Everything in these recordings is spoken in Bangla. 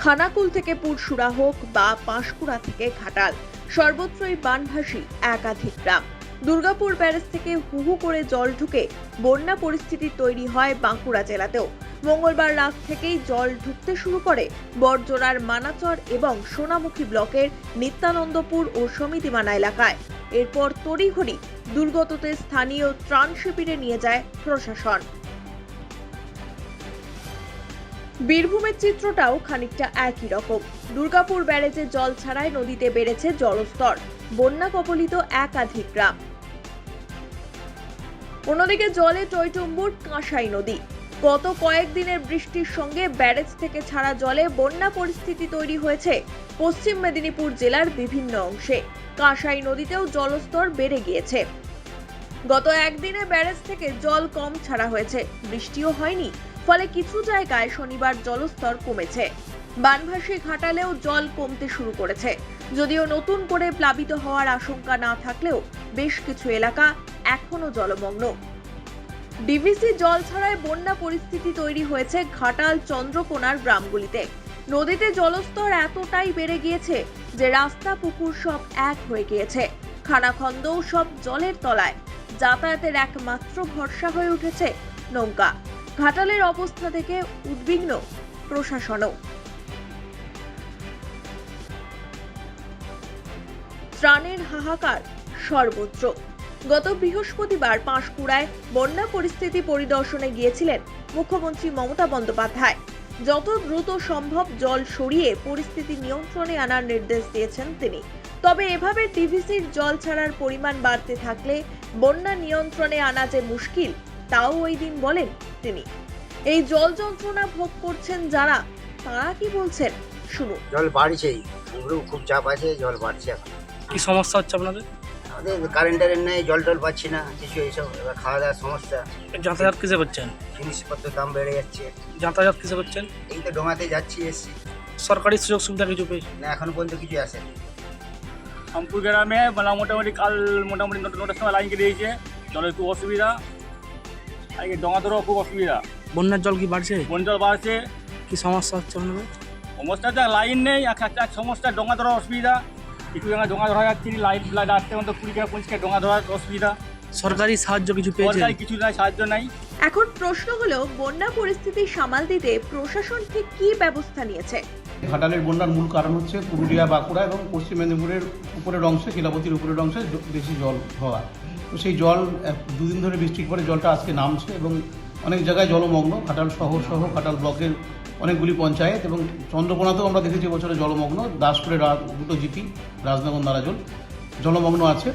খানাকুল থেকে পুরসুরা হোক বা পাঁশকুড়া থেকে ঘাটাল, সর্বত্রই বানভাসী একাধিক গ্রাম। দুর্গাপুর ব্যারেজ থেকে হু হু করে জল ঢুকে বন্যা পরিস্থিতি তৈরি হয় বাঁকুড়া জেলাতেও। মঙ্গলবার রাত থেকেই জল ঢুকতে শুরু করে বড়জোড়ার মানাচর এবং সোনামুখী ব্লকের নিত্যানন্দপুর ও সমিতিমানা এলাকায়। এরপর তড়িঘড়ি দুর্গততে স্থানীয় ত্রাণ শিবিরে নিয়ে যায় প্রশাসন। বীরভূমের চিত্রটাও খানিকটা একই রকম। দুর্গাপুর ব্যারেজে জল ছাড়াই নদীতে বেড়েছে জলস্তর। বন্যা কবলিত একাধিক গ্রাম। অন্যদিকে জলে টইটুম্বুর কাঁসাই নদী। গত কয়েকদিনের বৃষ্টির সঙ্গে ব্যারেজ থেকে ছাড়া জলে বন্যা পরিস্থিতি তৈরি হয়েছে পশ্চিম মেদিনীপুর জেলার বিভিন্ন অংশে। কাঁসাই নদীতেও জলস্তর বেড়ে গিয়েছে। গত একদিনে ব্যারেজ থেকে জল কম ছাড়া হয়েছে। বৃষ্টিও হয়নি। ফলে কিছু জায়গায় শনিবার জলস্তর কমেছে। বানভাসী ঘাটালেও জল কমতে শুরু করেছে। যদিও নতুন করে প্লাবিত হওয়ার আশঙ্কা না থাকলেও বেশ কিছু এলাকা এখনও জলমগ্ন। ডিভিসি জল ছাড়ায় বন্যা পরিস্থিতি তৈরি হয়েছে ঘাটাল চন্দ্রকোনার গ্রামগুলিতে। নদীতে জলস্তর এতটাই বেড়ে গিয়েছে যে রাস্তা পুকুর সব এক হয়ে গিয়েছে। খানাখন্দও সব জলের তলায়। যাতায়াতের একমাত্র ভরসা হয়ে উঠেছে নৌকা। ঘাটালের অবস্থা থেকে উদ্বিগ্ন প্রশাসনও। ত্রাণের হাহাকার সর্বত্র। গত বৃহস্পতিবার পাঁশকুড়ায় বন্যা পরিস্থিতি পরিদর্শনে গিয়েছিলেন মুখ্যমন্ত্রী মমতা বন্দ্যোপাধ্যায়। যত দ্রুত সম্ভব জল সরিয়ে পরিস্থিতি নিয়ন্ত্রণে আনার নির্দেশ দিয়েছেন তিনি। তবে এভাবে টিভিসির জল ছাড়ার পরিমাণ বাড়তে থাকলে বন্যা নিয়ন্ত্রণে আনা যে মুশকিল, তাও ওই দিন বলেন তিনি। এই জল যন্ত্রণা ভোগ করছেন যারা তারা কি বলছেন? শুনুন। জল বাড়ছেই খুব চাপ আছে জল বাড়ছে এখন। কি সমস্যা হচ্ছে আপনাদের? আমাদের কারেন্টের নেই জল টল পাচ্ছি না কিছু এইসব এবার খাওয়া দাওয়ার সমস্যা। যাতায়াত কিসে করছেন? জিনিসপত্রের দাম বেড়ে যাচ্ছে। যাতায়াত কিসে করছেন? এই তো ডোঙাতে যাচ্ছি এসছি। সরকারি সুযোগ সুবিধা কিছু পেয়েছে না এখনও পর্যন্ত কিছু আসে রামপুর গ্রামে মানে মোটামুটি কাল মোটামুটি নটা নটার সময় লাইন কেটে দিয়েছে। জলের খুব অসুবিধা। ডোঙা ধরো খুব অসুবিধা। বন্যার জল কি বাড়ছে? বন জল বাড়ছে। কি সমস্যা হচ্ছে আপনাদের সমস্যাটা লাইন নেই এক একটা সমস্যা ডোঙা ধরার অসুবিধা। কিছু জায়গায় ডোঙা ধরা যাচ্ছে না, লাইট লাইট আসতে মতো কুড়ি টাকা পঁচিশ টাকা ডোঙা ধরার অসুবিধা। সরকারি সাহায্য কিছু পেয়েছে সরকারি কিছু নাই সাহায্য নাই। এখন প্রশ্ন হলো বন্যা পরিস্থিতি সামাল দিতে প্রশাসন ঠিক কি ব্যবস্থা নিয়েছে? ঘাটালের বন্যার মূল কারণ হচ্ছে পুরুলিয়া বাঁকুড়া এবং পশ্চিম মেদিনীপুরের উপরের অংশে শিলাবতীর উপরের অংশে বেশি জল হওয়া। তো সেই জল দুদিন ধরে বৃষ্টির পরে জলটা আজকে নামছে এবং অনেক জায়গায় জলমগ্ন, ঘাটাল শহর সহ ঘাটাল ব্লকের অনেকগুলি পঞ্চায়েত এবং চন্দ্রকোনাতেও আমরা দেখেছি বছরে জলমগ্ন দাসপুরের রা- দুটো জিপি, রাজনগর নারাজল, জলমগ্ন আছে।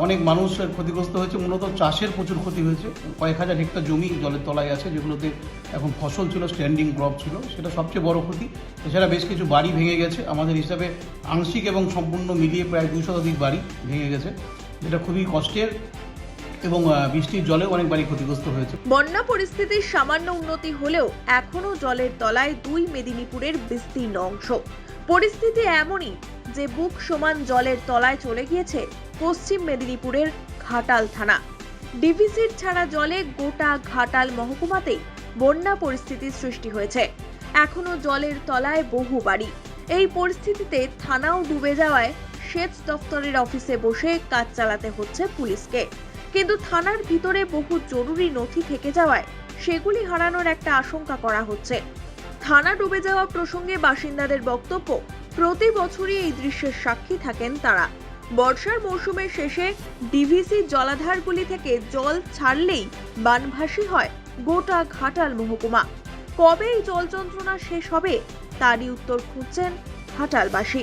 অনেক মানুষ ক্ষতিগ্রস্ত হয়েছে, মূলত চাষের প্রচুর ক্ষতি হয়েছে। কয়েক হাজার হেক্টর জমি জলের তলায় আছে, যেগুলোতে এখন ফসল ছিল, স্ট্যান্ডিং ক্রপ ছিল, সেটা সবচেয়ে বড় ক্ষতি। এছাড়া বেশ কিছু বাড়ি ভেঙে গেছে, আমাদের হিসাবে আংশিক এবং সম্পূর্ণ মিলিয়ে প্রায় দুই শতাধিক বাড়ি ভেঙে গেছে। যেটা খুবই কষ্টের এবং বৃষ্টির জলেও অনেক বাড়ি ক্ষতিগ্রস্ত হয়েছে। বন্যা পরিস্থিতির সামান্য উন্নতি হলেও এখনও জলের তলায় দুই মেদিনীপুরের বিস্তীর্ণ অংশ। পরিস্থিতি এমনই যে বুক সমান জলের তলায় চলে গিয়েছে পশ্চিম মেদিনীপুরের ঘাটাল থানা। ডিভিসির ছাড়া জলে গোটা ঘাটাল মহকুমাতেই বন্যা পরিস্থিতির সৃষ্টি হয়েছে। এখনও জলের তলায় বহু বাড়ি। এই পরিস্থিতিতে থানাও ডুবে যাওয়ায় সেচ দফতরের অফিসে বসে কাজ চালাতে হচ্ছে পুলিশকে। কিন্তু থানার ভিতরে বহু জরুরি নথি থেকে যাওয়ায় সেগুলি হারানোর একটা আশঙ্কা করা হচ্ছে। থানা ডুবে যাওয়া প্রসঙ্গে বাসিন্দাদের বক্তব্য, প্রতি বছরই এই দৃশ্যের সাক্ষী থাকেন তারা। বর্ষার মৌসুমের শেষে ডিভিসি জলাধারগুলি থেকে জল ছাড়লেই বানভাসী হয় গোটা ঘাটাল মহকুমা। কবে এই জল যন্ত্রণা শেষ হবে, তারই উত্তর খুঁজছেন ঘাটালবাসী।